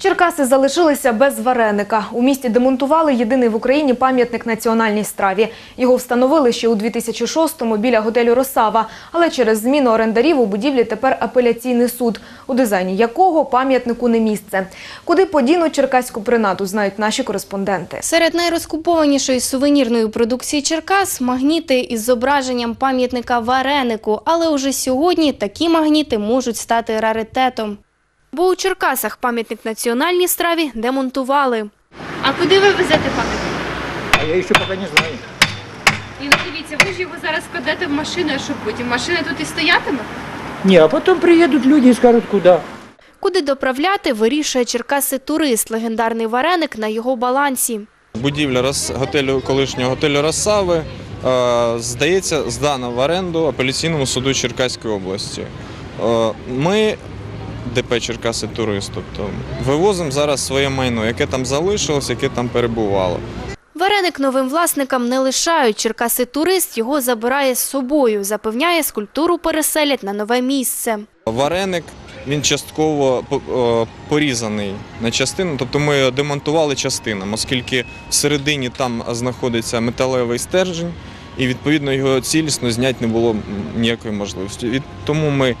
Черкаси залишилися без вареника. У місті демонтували єдиний в Україні пам'ятник національній страві. Його встановили ще у 2006-му біля готелю Росава. Але через зміну орендарів у будівлі тепер апеляційний суд, у дизайні якого пам'ятнику не місце. Куди подінуть черкаську принаду, знають наші кореспонденти. Серед найрозкупованішої сувенірної продукції Черкас – магніти із зображенням пам'ятника варенику. Але уже сьогодні такі магніти можуть стати раритетом. Бо у Черкасах пам'ятник національній страві демонтували. А куди ви везете пам'ятник? А я еще пока не знаю. І ну дивіться, ви ж його зараз кладете в машину, а що потім? Машина тут і стоятиме? Не, а потом приедут люди и скажут, куда. Куди доправляти, вирішує Черкаси турист, легендарний вареник на його балансі. Будівля готелю колишнього готелю Росави е, здається здана в оренду апеляційному суду Черкаської області. Е, Ми, ДП Черкаси Турист, тобто вивозимо зараз своє майно, яке там залишилось, яке там перебувало. Вареник новим власникам не лишають. Черкаси турист його забирає з собою. Запевняє, скульптуру переселять на нове місце. Вареник він частково е, порізаний на частину, тобто ми його демонтували частинами, оскільки всередині там знаходиться металевий стержень, і відповідно його цілісно зняти не було ніякої можливості. Від тому ми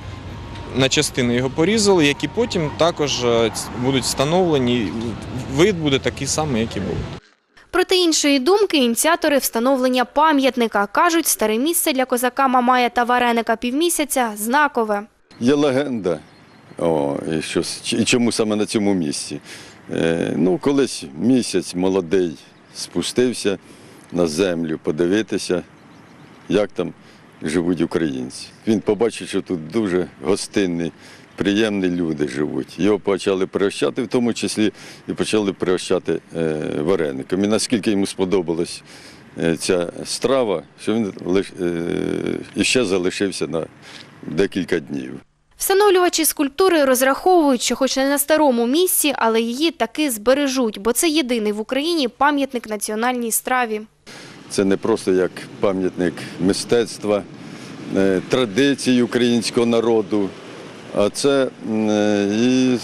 на частини його порізали, які потім також е, будуть встановлені. Вид буде такий самий, як і був. Проти іншої думки, ініціатори встановлення пам'ятника кажуть, старе місце для козака Мамая та вареника півмісяця знакове. Є легенда. О, і, що, і чому саме на цьому місці? Е, ну, колись місяць молодий спустився на землю подивитися, як там живуть українці. Він побачив, що тут дуже гостинні, приємні люди живуть. Його почали пригощати, в тому числі і почали пригощати е, вареником. І наскільки йому сподобалась е, ця страва, що він лиш, е, іще залишився на декілька днів. Встановлювачі скульптури розраховують, що хоч не на старому місці, але її таки збережуть, бо це єдиний в Україні пам'ятник національній страві. Це не просто як пам'ятник мистецтва, е, традицій українського народу, а це е, і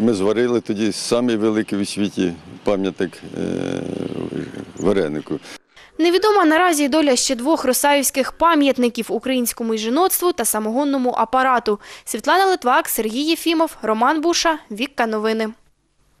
ми зварили тоді самий великий у світі пам'ятник е, варенику. Невідома наразі доля ще двох росаївських пам'ятників українському жіноцтву та самогонному апарату. Світлана Литвак, Сергій Єфімов, Роман Буша, Вікка Новини.